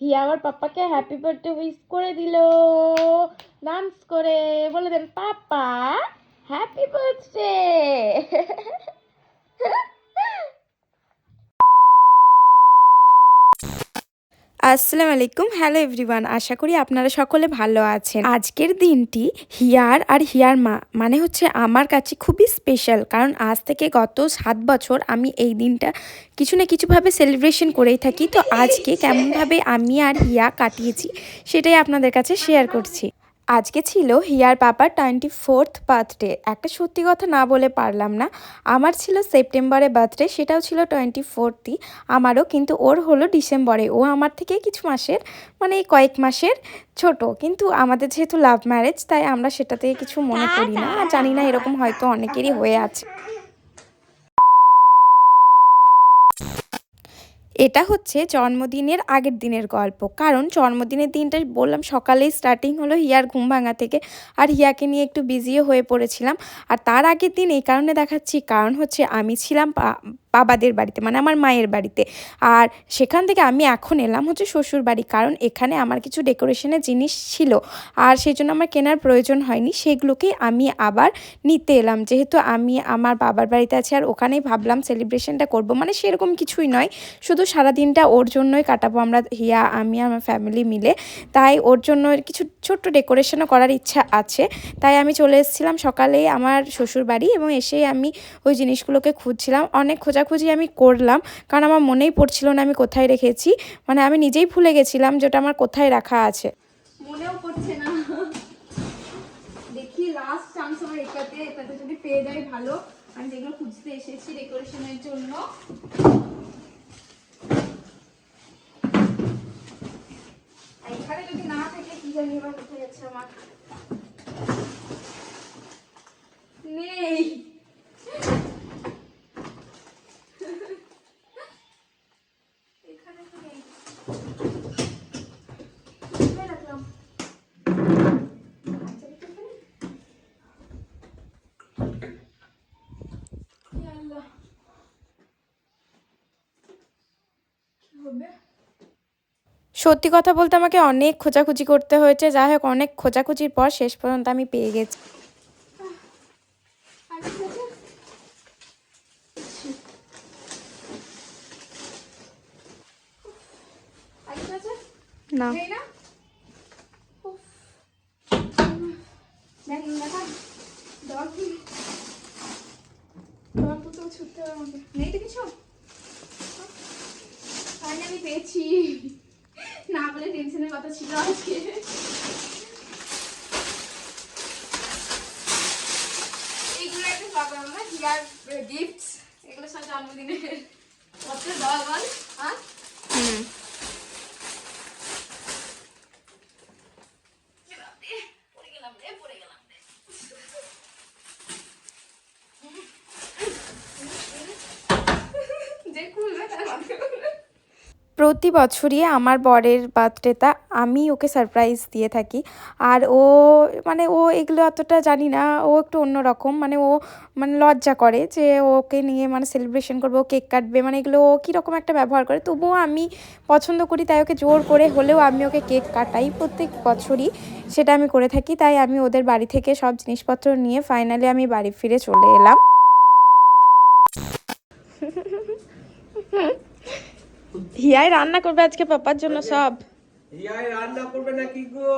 হিয়া আমার পাপাকে happy birthday wish করে দিল? ডান্স করে। বলে দেন পাপা হ্যাপি বার্থডে আসসালামু আলাইকুম। হ্যালো এভরিওয়ান আশা করি আপনারা সকলে ভালো আছেন। আজকের দিনটি হিয়ার আর হিয়ার মা মানে হচ্ছে আমার কাছে খুবই স্পেশাল কারণ আজ থেকে গত সাত বছর আমি এই দিনটা কিছু না কিছুভাবে সেলিব্রেশন করেই থাকি। তো আজকে কেমনভাবে আমি আর হিয়া কাটিয়েছি, সেটাই আপনাদের কাছে শেয়ার করছি। আজকে ছিল হিয়ার পাপার টোয়েন্টি ফোর্থ বার্থডে। একটা সত্যি কথা না বলে পারলাম না। আমার ছিল সেপ্টেম্বরে বার্থডে, সেটাও ছিল টোয়েন্টি ফোর্থই। আমারও কিন্তু ওর হলো ডিসেম্বরে। ও আমার থেকে কিছু মাসের মানে কয়েক মাসের ছোট। কিন্তু আমাদের যেহেতু লাভ ম্যারেজ, তাই আমরা সেটাতে কিছু মনে করি না। জানি না, এরকম হয়তো অনেকেরই হয়ে আছে। এটা হচ্ছে জন্মদিনের আগের দিনের গল্প। কারণ জন্মদিনের দিনটা বললাম সকালেই স্টার্টিং হলো হিয়ার ঘুম ভাঙা থেকে। আর হিয়াকে নিয়ে একটু বিজিও হয়ে পড়েছিলাম। আর তার আগের দিন এই কারণে দেখাচ্ছি। কারণ হচ্ছে আমি ছিলাম বাবাদের বাড়িতে মানে আমার মায়ের বাড়িতে। আর সেখান থেকে আমি এখন এলাম হচ্ছে শ্বশুর বাড়ি, কারণ এখানে আমার কিছু ডেকোরেশনের জিনিস ছিল। আর সেই জন্য আমার কেনার প্রয়োজন হয়নি, সেগুলোকেই আমি আবার নিতে এলাম। যেহেতু আমি আমার বাবার বাড়িতে আছি, আর ওখানেই ভাবলাম সেলিব্রেশনটা করব মানে সেরকম কিছুই নয়। শুধু সারাদিনটা ওর জন্যই কাটাবো আমরা, হিয়া, আমি আমার ফ্যামিলি মিলে। তাই ওর জন্য কিছু ছোট্ট ডেকোরেশনও করার ইচ্ছা আছে। তাই আমি চলে এসেছিলাম সকালেই আমার শ্বশুর বাড়ি এবং এসেই আমি ওই জিনিসগুলোকে খুঁজছিলাম। অনেক খোঁজাখুঁজি আমি করলাম, কারণ আমার মনেই পড়ছিল না আমি কোথায় রেখেছি। মানে আমি নিজেই ভুলে গেছিলাম যেটা আমার কোথায় রাখা আছে। মনেও পড়ছে না। দেখি লাস্ট চান্স আমার এটাতে এটাতে যদি পেয়ে যাই ভালো। আমি যেগুলো খুঁজতে এসেছি ডেকোরেশনের জন্য। এখানে যদি না থাকে, কি জানি এবার কোথায় যাচ্ছে আমার। নেই। সত্যি কথা বলতে আমাকে অনেক খোঁজাখুঁজি করতে হয়েছে। যাই হোক, অনেক খোঁজাখুঁজির পর শেষ পর্যন্ত আমি পেয়ে গেছি আর কি আছে? আর কি আছে? না নেই না? উফ। দেখ, দেখা। দেওয়াল খুলি। দেওয়াল তো তো ছুটতে হবে আমাকে। নেই তো কিছু? তাহলে আমি পেয়েছি। না বলে টেনশনের কথা ছিল আজকে। এইগুলো একটা পাবো আমরা গিফটস এগুলো সব জন্মদিনের কত দেওয়া বল হ্যাঁ হুম পড়ে গেলাম রে পড়ে গেলাম রে যে খুলবে তার মাথা খুলবে প্রতি বছরই আমার বরের বার্থডেটা আমি ওকে সারপ্রাইজ দিয়ে থাকি। আর ও মানে ও এগুলো অতটা জানি না, ও একটু অন্যরকম। মানে ও মানে লজ্জা করে যে ওকে নিয়ে মানে সেলিব্রেশন করব কেক কাটবে। মানে এগুলো ও কীরকম একটা ব্যবহার করে, তবুও আমি পছন্দ করি, তাই ওকে জোর করে হলেও আমি ওকে কেক কাটাই প্রত্যেক বছরই। সেটা আমি করে থাকি, তাই আমি ওদের বাড়ি থেকে সব জিনিসপত্র নিয়ে ফাইনালি আমি বাড়ি ফিরে চলে এলাম। হিয়াই রান্না করবে আজকে পাপার জন্য সব। ইয়াই রান্না করবে নাকি গো?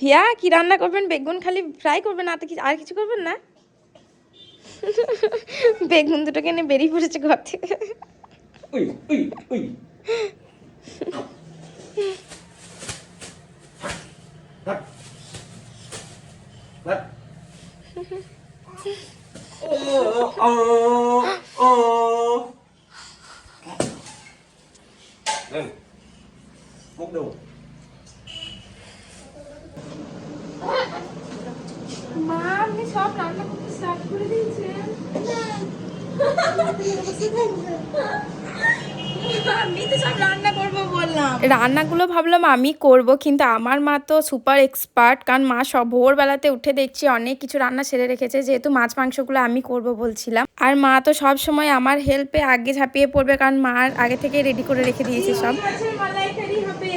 হিয়া কি রান্না করবেন? বেগুন খালি ফ্রাই করবেন আর তো কিছু আর কিছু করবেন না? বেগুন দুটোকে নিয়ে বেরিয়ে পড়েছে ঘর থেকে। We Lên. Múc đồ. মা আপনি সব রান্না করতে স্টার্ট করে দিয়েছেন না রান্নাগুলো ভাবলাম আমি করব কিন্তু আমার মা তো সুপার এক্সপার্ট কারণ মা সব ভোরবেলাতে উঠে দেখছি অনেক কিছু রান্না সেরে রেখেছে যেহেতু মাছ মাংসগুলো আমি করব বলছিলাম। আর মা তো সব সময় আমার হেল্পে আগে ঝাঁপিয়ে পড়বে কারণ মা আগে থেকে রেডি করে রেখে দিয়েছে সব। হবে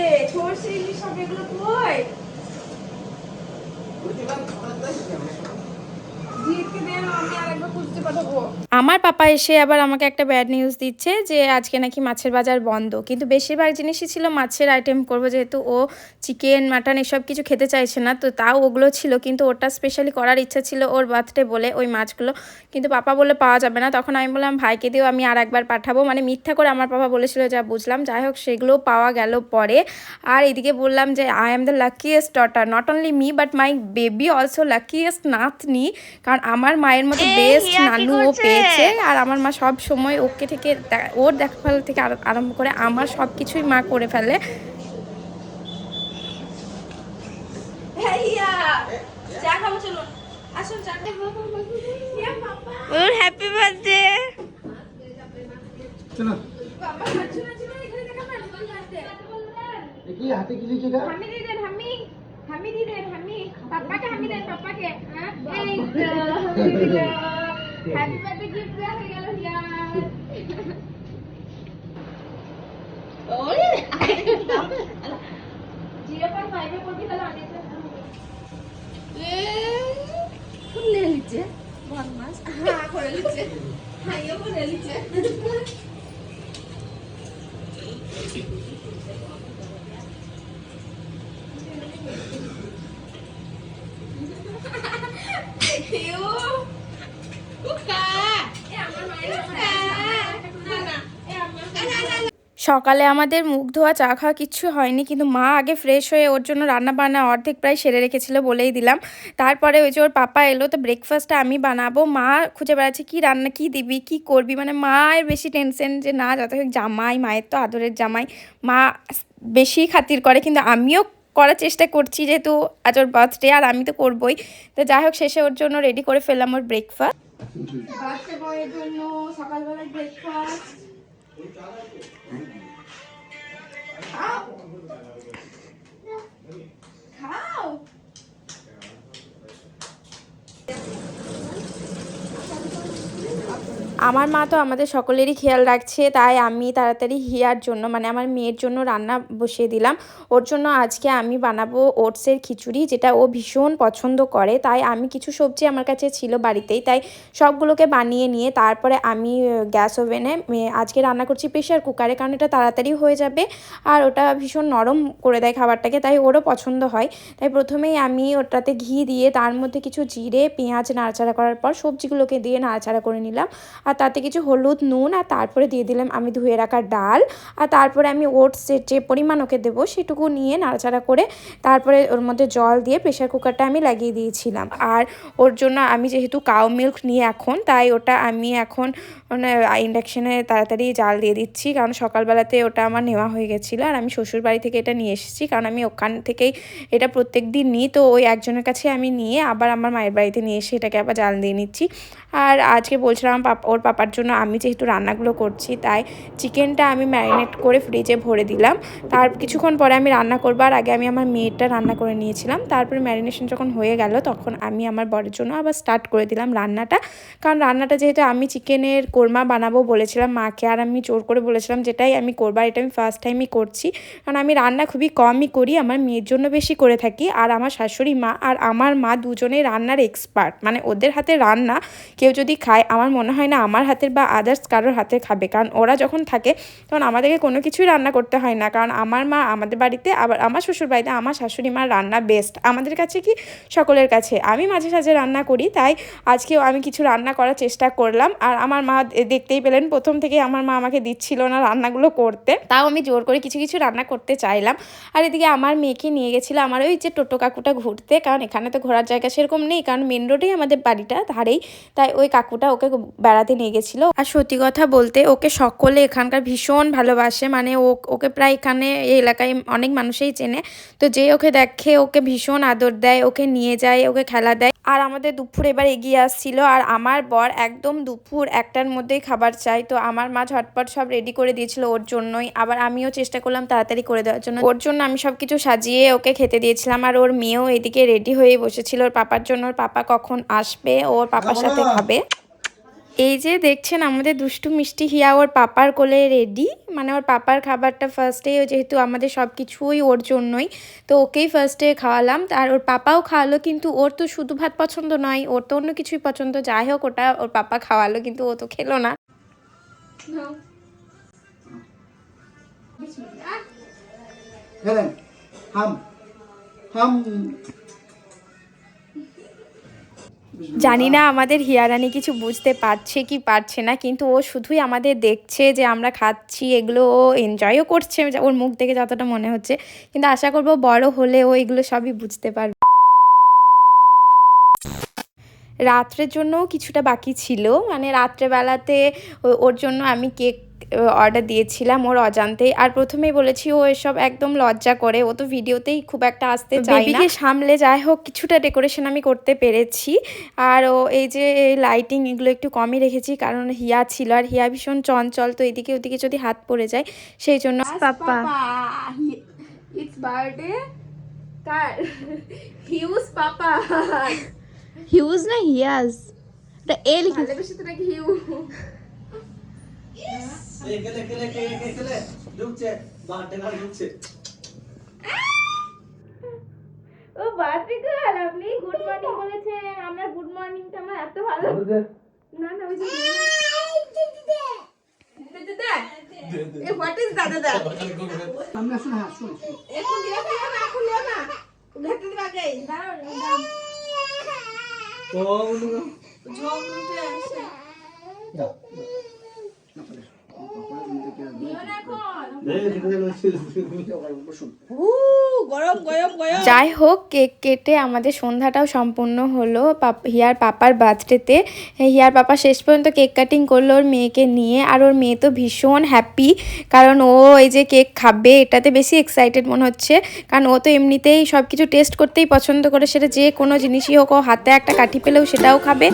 আমার পাপা এসে আবার আমাকে একটা ব্যাড নিউজ দিচ্ছে যে আজকে নাকি মাছের বাজার বন্ধ। কিন্তু বেশিরভাগ জিনিসই ছিল মাছের আইটেম করব, যেহেতু ও চিকেন মাটন এসব কিছু খেতে চাইছে না, তো তাও ওগুলো ছিল। কিন্তু ওটা স্পেশালি করার ইচ্ছা ছিল ওর বার্থডে বলে ওই মাছগুলো। কিন্তু পাপা বলে পাওয়া যাবে না। তখন আমি বললাম, ভাইকে দিয়েও আমি আর একবার পাঠাবো। মানে মিথ্যা করে আমার পাপা বলেছিল, যা বুঝলাম। যাই হোক, সেগুলোও পাওয়া গেল পরে। আর এদিকে বললাম যে I am the luckiest daughter not only me but my baby also luckiest নাতনি। কারণ আমার মায়ের মতো বেস্ট নানু ও পেয়েছে আর আমার মা সব সময় ওকে থেকে ওর দেখাভাল থেকে আর- আরম্ভ করে আমার সব কিছুই মা করে ফেলে। ওর হ্যাপি বার্থডে চলো। হাতে কি হামি দি দেন হামি। হামি দি দেন হামি। পাপাকে হামি দেন পাপাকে হ্যাঁ? এই হ্যাপি বার্থডে গিফট দেওয়া হয়ে গেল ইয়ার ওরে জিরো পয়েন্ট ফাইভে পড়বি তাহলে অনেক খুলে লিচে বদমাস হ্যাঁ করে লিচে ইয়ে করে লিচে ইউ কুকা এ আমার মায়ের না না এ আমার সকালে আমাদের মুখ ধোয়া, চা খাওয়া কিচ্ছু হয়নি, কিন্তু মা আগে ফ্রেশ হয়ে ওর জন্য রান্না বান্না অর্ধেক প্রায় সেরে রেখেছিল বলেই দিলাম। তারপরে ওই যে ওর পাপা এলো, তো ব্রেকফাস্টটা আমি বানাবো। মা খুঁজে বেড়াচ্ছে, কি রান্না, কি দিবি, কি করবি? মানে মায়ের বেশি টেনশন যে, না যত জামাই, মায়ের তো আদরের জামাই। মা বেশি খাতির করে, কিন্তু আমিও করার চেষ্টা করছি যেহেতু আজ ওর বার্থডে আর আমি তো করবোই। তো যাই হোক, শেষে ওর জন্য রেডি করে ফেললাম ওর ব্রেকফাস্ট খাও। আমার মা তো আমাদের সকলেরই খেয়াল রাখছে, তাই আমি তাড়াতাড়ি হিয়ার জন্য মানে আমার মেয়ের জন্য রান্না বসিয়ে দিলাম। ওর জন্য আজকে আমি বানাবো ওটসের খিচুড়ি, যেটা ও ভীষণ পছন্দ করে। তাই আমি কিছু সবজি আমার কাছে ছিল বাড়িতেই, তাই সবগুলোকে বানিয়ে নিয়ে তারপরে আমি গ্যাস ওভেনে আজকে রান্না করছি প্রেশার কুকারে, কারণ এটা তাড়াতাড়ি হয়ে যাবে আর ওটা ভীষণ নরম করে দেয় খাবারটাকে, তাই ওরও পছন্দ হয়। তাই প্রথমেই আমি ওটাতে ঘি দিয়ে তার মধ্যে কিছু জিরে, পেঁয়াজ নাড়াচাড়া করার পর সবজিগুলোকে দিয়ে নাড়াচাড়া করে নিলাম। আর তাতে কিছু হলুদ, নুন আর তারপরে দিয়ে দিলাম আমি ধুয়ে রাখা ডাল। আর তারপরে আমি ওটসের যে পরিমাণ ওকে দেবো সেটুকু নিয়ে নাড়াচাড়া করে তারপরে ওর মধ্যে জল দিয়ে প্রেশার কুকারটা আমি লাগিয়ে দিয়েছিলাম। আর ওর জন্য আমি যেহেতু কাউ মিল্ক নিয়ে এখন, তাই ওটা আমি এখন মানে ইন্ডাকশানে তাড়াতাড়ি জাল দিয়ে দিচ্ছি। কারণ সকালবেলাতে ওটা আমার নেওয়া হয়ে গেছিল। আর আমি শ্বশুর বাড়ি থেকে এটা নিয়ে এসেছি। কারণ আমি ওখান থেকেই এটা প্রত্যেক দিন নিই তো ওই একজনের কাছে আমি নিয়ে আবার আমার মায়ের বাড়িতে নিয়ে এসে এটাকে আবার জাল দিয়ে নিচ্ছি। আর আজকে বলছিলাম পাপ, ওর পাপার জন্য আমি যেহেতু রান্নাগুলো করছি, তাই চিকেনটা আমি ম্যারিনেট করে ফ্রিজে ভরে দিলাম। তার কিছুক্ষণ পরে আমি রান্না করবার আগে আমি আমার মেয়েরটা রান্না করে নিয়েছিলাম। তারপরে ম্যারিনেশন যখন হয়ে গেল, তখন আমি আমার বরের জন্য আবার স্টার্ট করে দিলাম রান্নাটা। কারণ রান্নাটা যেহেতু আমি চিকেনের কোরমা বানাবো বলেছিলাম মাকে, আর আমি জোর করে বলেছিলাম যেটাই আমি করবার এটা আমি ফার্স্ট টাইমই করছি। কারণ আমি রান্না খুবই কমই করি, আমার মেয়ের জন্য বেশি করে থাকি। আর আমার শাশুড়ি মা আর আমার মা দুজনেই রান্নার এক্সপার্ট মানে ওদের হাতে রান্না কেউ যদি খায়, আমার মনে হয় না আমার হাতের বা আদার্স কারোর হাতে খাবে। কারণ ওরা যখন থাকে, তখন আমাদেরকে কোনো কিছুই রান্না করতে হয় না। কারণ আমার মা আমাদের বাড়িতে, আবার আমার শ্বশুর বাড়িতে আমার শাশুড়ি মার রান্না বেস্ট আমাদের কাছে কি? সকলের কাছে। আমি মাঝে সাঝে রান্না করি, তাই আজকেও আমি কিছু রান্না করার চেষ্টা করলাম। আর আমার মা দেখতেই পেলেন, প্রথম থেকে আমার মা আমাকে দিচ্ছিল না রান্নাগুলো করতে। তাও আমি জোর করে কিছু কিছু রান্না করতে চাইলাম। আর এদিকে আমার মেয়েকে নিয়ে গেছিল আমার ওই যে টোটো কাকুটা ঘুরতে, কারণ এখানে তো ঘোরার জায়গা সেরকম নেই, কারণ মেন রোডেই আমাদের বাড়িটা ধারেই। তাই ওই কাকুটা ওকে বেড়াতে নিয়ে গেছিল। আর সত্যি কথা বলতে ওকে সকলে এখানকার ভীষণ ভালোবাসে মানে ও, ওকে প্রায় এখানে এই এলাকায় অনেক মানুষই চেনে। তো যে ওকে দেখে ওকে ভীষণ আদর দেয়, ওকে নিয়ে যায়, ওকে খেলা দেয়। আর আমাদের দুপুর এবার এগিয়ে আসছিল, আর আমার বর একদম দুপুর একটার মধ্যেই খাবার চাই। তো আমার মা ঝটপট সব রেডি করে দিয়েছিল ওর জন্যই। আবার আমিও চেষ্টা করলাম তাড়াতাড়ি করে দেওয়ার জন্য। ওর জন্য আমি সব কিছু সাজিয়ে ওকে খেতে দিয়েছিলাম। আর ওর মেয়েও এদিকে রেডি হয়ে বসেছিল। ওর পাপার জন্য ওর পাপা কখন আসবে? ওর পাপার সাথে খাবে। এই যে দেখছেন, আমাদের দুষ্টু মিষ্টি হিয়া ওর পাপার কোলে রেডি মানে ওর পাপার খাবারটা ফার্স্টে যেহেতু আমাদের সব কিছুই ওর জন্যই, তো ওকেই ফার্স্টে খাওয়ালাম। আর ওর পাপাও খাওয়ালো, কিন্তু ওর তো শুধু ভাত পছন্দ নয়, ওর তো অন্য কিছুই পছন্দ। যাই হোক, ওটা ওর পাপা খাওয়ালো, কিন্তু ও তো খেলো না. জানি না আমাদের হিয়ারানি কিছু বুঝতে পারছে কি পারছে না, কিন্তু ও শুধুই আমাদের দেখছে যে আমরা খাচ্ছি, এগুলো ও এনজয়ও করছে ওর মুখ থেকে যতটা মনে হচ্ছে। কিন্তু আশা করব বড় হলে ও এগুলো সবই বুঝতে পারবে। রাত্রের জন্যও কিছুটা বাকি ছিল মানে রাত্রেবেলাতে ওর জন্য আমি কেক অর্ডার দিয়েছিলাম ওর অজান্তেই আর প্রথমেই বলেছি ও এসব একদম লজ্জা করে। ও তো ভিডিওতেই খুব একটা আসতে চায় না। সামলে যাই হোক কিছুটা ডেকোরেশন আমি করতে পেরেছি। আর ও এই যে লাইটিং এগুলো একটু কমই রেখেছি কারণ হিয়া ছিল আর হিয়া ভীষণ চঞ্চল তো এদিকে ওদিকে যদি হাত পড়ে যায় সেই জন্য পাপা। It's birthday. কার? Huge papa. হিউজ না হিয়াজ এটা এ ভালোবেসে তো নাকি হিউ কেলে কেলে কেলে কেলে ঢুকছে ও গার্ল আপনি গুড মর্নিং বলেছেন আপনার গুড মর্নিংটা আমার এত ভালো না না ওই যে দাদা যাই হোক, কেক কেটে আমাদের সন্ধ্যাটাও সম্পূর্ণ হলো। হিয়ার পাপার বার্থডেতে। হিয়ার পাপা শেষ পর্যন্ত কেক কাটিং করল ওর মেয়েকে নিয়ে। আর ওর মেয়ে তো ভীষণ হ্যাপি কারণ ও এই যে কেক খাবে, এটাতে বেশি এক্সাইটেড মনে হচ্ছে। কারণ ও তো এমনিতেই সব কিছু টেস্ট করতেই পছন্দ করে, সেটা যে কোনো জিনিসই হোক, ও হাতে একটা কাঠি পেলেও সেটাও খাবে।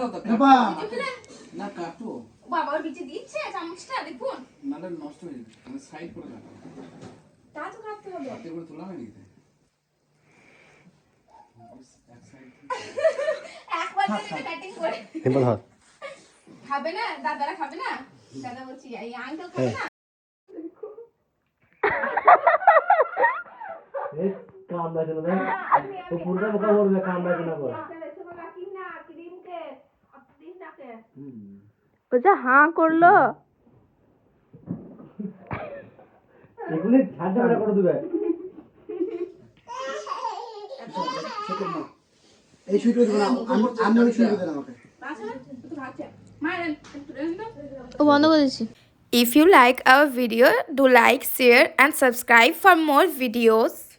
দাও তো বাবা না কাটো বাবা ওর বিচে দিচ্ছে চামচটা দেখুন। নাহলে নষ্ট হয়ে যাবে সাইড করে কাটো তা তো কাটতে হবে। হাতে করে তোলা হয়নি কি? এক সাইড একবার দিলে কাটিং করে। এবার ধর। খাবে না? দাদারা খাবে না? দাদা বলছি এই আঙ্কেল খাবে না? কামড়া কেন ও পুরোটা বোকা বলবে কামড়া কেন করে ও যা হাঁ করল এগুলি ঠান্ডা করে করে এই সুইটটা দেবো না আমি আমি ওই সুইটটা দেন আমাকে ও বন্ধ করে দিচ্ছি If you like our video, do like, share and subscribe for more videos.